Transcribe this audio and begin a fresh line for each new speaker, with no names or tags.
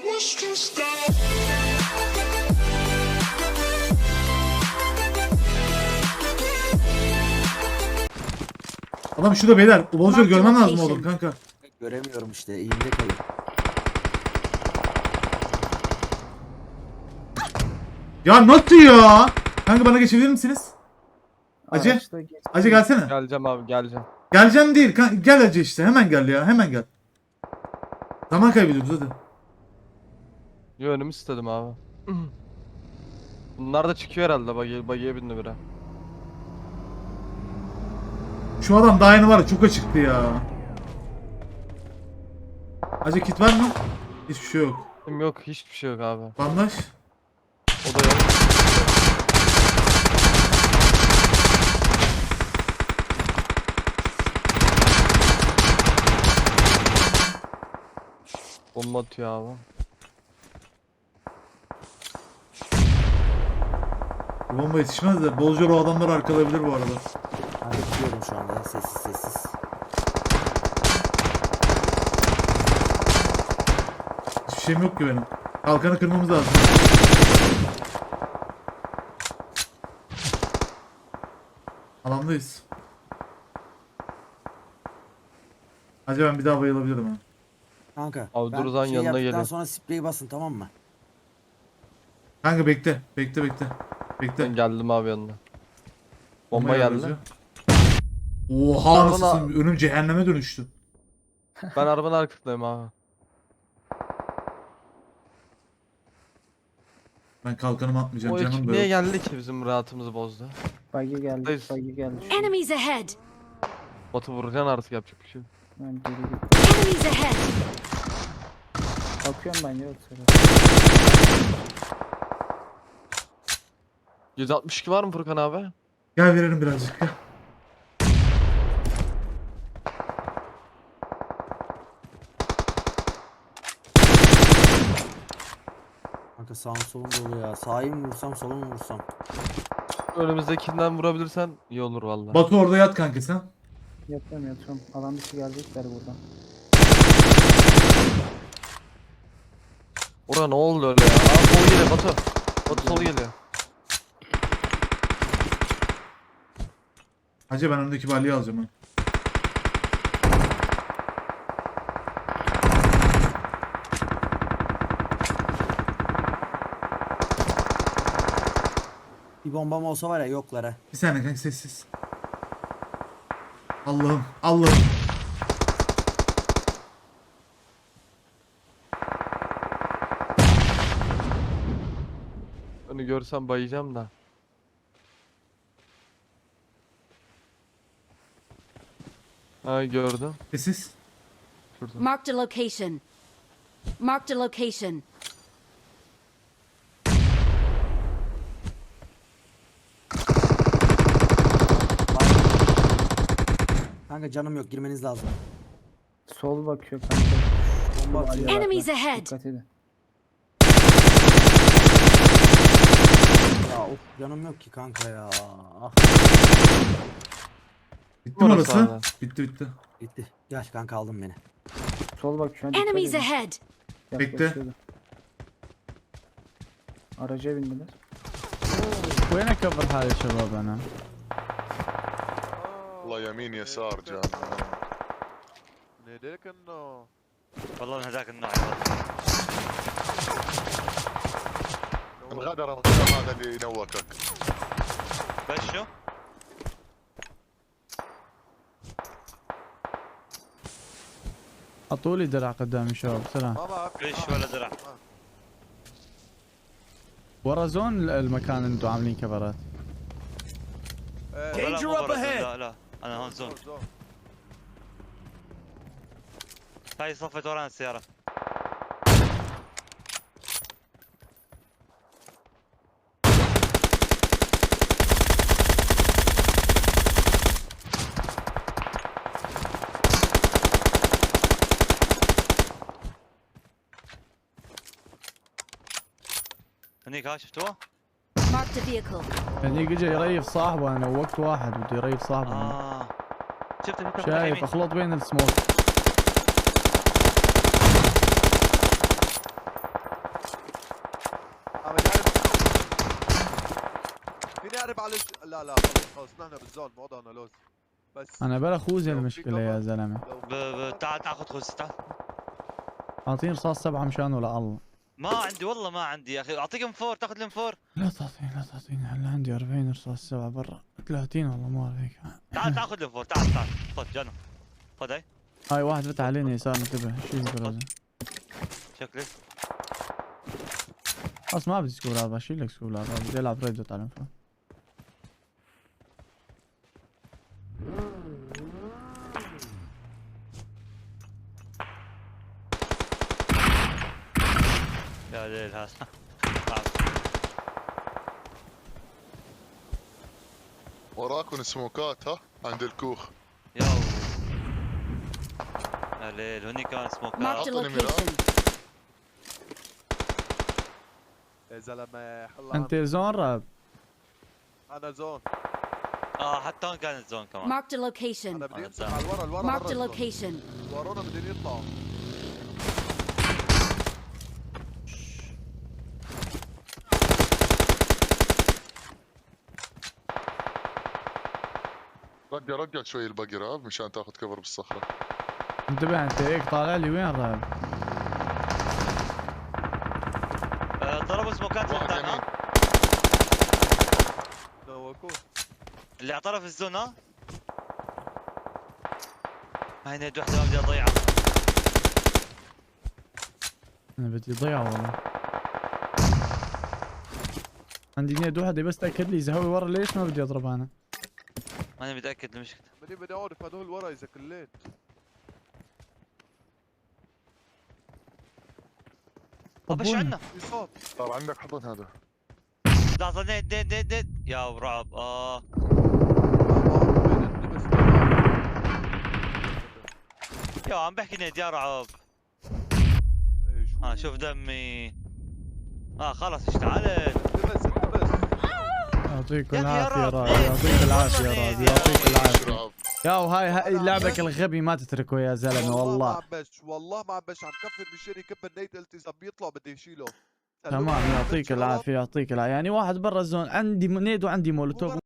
Was stressed out.
Adam şurada beyler.
Mark
görmen lazım oğlum kanka.
Göremiyorum işte elimde kalıyor.
Ya nasıl ya? Kanka bana geçebilir misiniz? Acı. Acı gelsene.
Geleceğim abi geleceğim.
Geleceğim değil. kan- Gel Acı işte. Hemen gel ya. Hemen gel. Zaman kaybediyoruz hadi.
Yo önümü istedim abi. Bunlar da çıkıyor herhalde bagi, bagiye bindi biri.
Şu adam daha yeni var ya çok açıktı ya. Acı kit var mı? Hiçbir şey yok.
Yok hiçbir şey yok abi.
Bandaj.
O da yok. Bomba atıyor abi.
Bu bomba yetişmez de Bolca o adamları arkalayabilir bu arada.
Ben bekliyorum şu anda sessiz sessiz.
Hiçbir şeyim yok ki benim. Kalkanı kırmamız lazım. Alandayız. Acaba ben bir daha bayılabilirim ha.
Kanka
zaman
şey
yanına
yaptıktan
gelin.
sonra spreyi basın tamam mı?
Kanka bekle. Bekle bekle. Bekle.
Ben geldim abi yanına. Bomba
geldi. Oha
Bana-
nasılsın? Önüm cehenneme dönüştü.
Ben arabanın arkasındayım abi.
Ben kalkanımı atmayacağım
O
canım
ekip niye geldi ki bizim rahatımızı bozdu?
Buggy geldi.
Buradayız.
Buggy geldi. Şu
Enemies ahead!
Batu vuracaksın artık yapacak bir şey. yok.
Ben geri git.
Enemies ahead!
Bakıyorum ben yok sıra.
162 var mı Furkan abi?
Gel verelim birazcık. Gel.
Kanka sağım solum dolu ya. Sağa mı vursam sola mı vursam?
Önümüzdekinden vurabilirsen iyi olur vallahi.
Batu orada yat kanka sen.
Yatıyorum yatıyorum. Alan dışı gelecekler buradan.
Ora ne oldu öyle ya? Aa sol geliyor Batu. Batu sol geliyor.
Hacı ben öndeki balya alacağım ha.
Bir bombam olsa var ya yoklar ha.
Bir saniye kanka sessiz. Allah'ım Allah'ım.
Onu görsem bayacağım da. Ha gördüm.
Sessiz.
Şurada.
Marked a location. Marked a location.
Kanka canım yok girmeniz lazım.
Sol bakıyor kanka.
Bomba atıyor.
Enemies ahead!
Dikkat edin.
Ya of canım yok ki kanka ya. Ah
Bitti mi
Orası
orası?
abi.
Bitti bitti.
bitti. Gel kanka aldın beni.
Sol bakıyor. Dikkat
Enemies
edin.
ahead!
Bekle.
Yaklaşıyordu. Araca bindiler.
وين اكبر هذا يا شباب انا؟
والله يمين يسار جان
نديك انه
والله من هذاك النوع
انغدر انغدر هذا اللي ينوكك
بس شو؟
حطوا لي درع قدامي شباب سلام.
فيش ولا درع؟
ورا زون المكان اللي أنتم عاملين كفرات.
برا زون، لا لا. أنا هون زون. هاي صفت ورانا السيارة. هنيك ها شفتوه؟
Marked
هنيك اجى يريف صاحبه أنا وقت واحد بده يريف صاحبه.
آه. شفت
شايف أخلط بين السموك.
فيني على لا لا خلص نحن بالزون وضعنا لوز. بس
أنا بلا خوذه المشكلة يا
زلمة. تعال تعال خذ خوذه تعال.
أعطيني رصاص سبعة مشان ولا الله.
ما عندي والله ما عندي يا أخي. أعطيك ام 4 تاخذ الام 4
لا تعطيني لا تعطيني. هلا عندي 40 رصاص سبعة برا. 30 والله ما عليك.
تعال تعال خذ الام 4 تعال تعال. خذ جنو خذ هاي.
هاي واحد فتح علينا يسار انتبه. شيل الجرازة
شكلي.
خلاص ما بدي سكول هذا شيل لك سكول هذا بدي ألعب ريد دوت على الانفو
هذا
وراكم سموكات ها؟ عند الكوخ.
يلا يا ليل هني كان
سموكات.
أعطوني
يا إيه، زلمة
أنت زون راب؟
أنا زون.
آه حتى هون كانت زون كمان.
ماركت لوكيشن
أنا
بدي
أمسك
على الورا الورا ماركت
لوكيشن
ورونا بدهم يطلعوا
رجع رجع شوي البقرة ها، مشان تاخذ كفر بالصخرة.
انتبه انت هيك طالع لي وين راب؟
آه، ضربوا سموكات
واحد
لقدام
يمين
ها؟
نوكوه
اللي على طرف الزون ها؟ هاي نيد وحدة ما بدي أضيعها.
أنا بدي ضيعه والله. عندي نيد وحدة بس تأكد لي إذا هو ورا ليش ما بدي أضرب أنا.
ماني متأكد المشكلة
بدي بدي اعرف هدول ورا إذا كليت.
طب
إيش.
عندنا؟
في صوت
صار عندك حضن هذا.
لحظه نيد نيد نيد نيد يا رعب.
آه.
يا عم بحكي نيد يا رعب.
إيه،
آه شوف دمي. آه خلص اشتعلت
يعطيك العافية
راد
يعطيك العافية
راد
يعطيك
العافية.
يا وهاي هاي
نعم.
لعبك الغبي ما تتركه يا
زلمة
والله
ما والله. ما بش عم كفر بالشيري كب النيت قلت اذا بيطلع بدي اشيله
تمام يعطيك العافية يعطيك العافية. يعني واحد برا الزون عندي نيد وعندي مولوتوف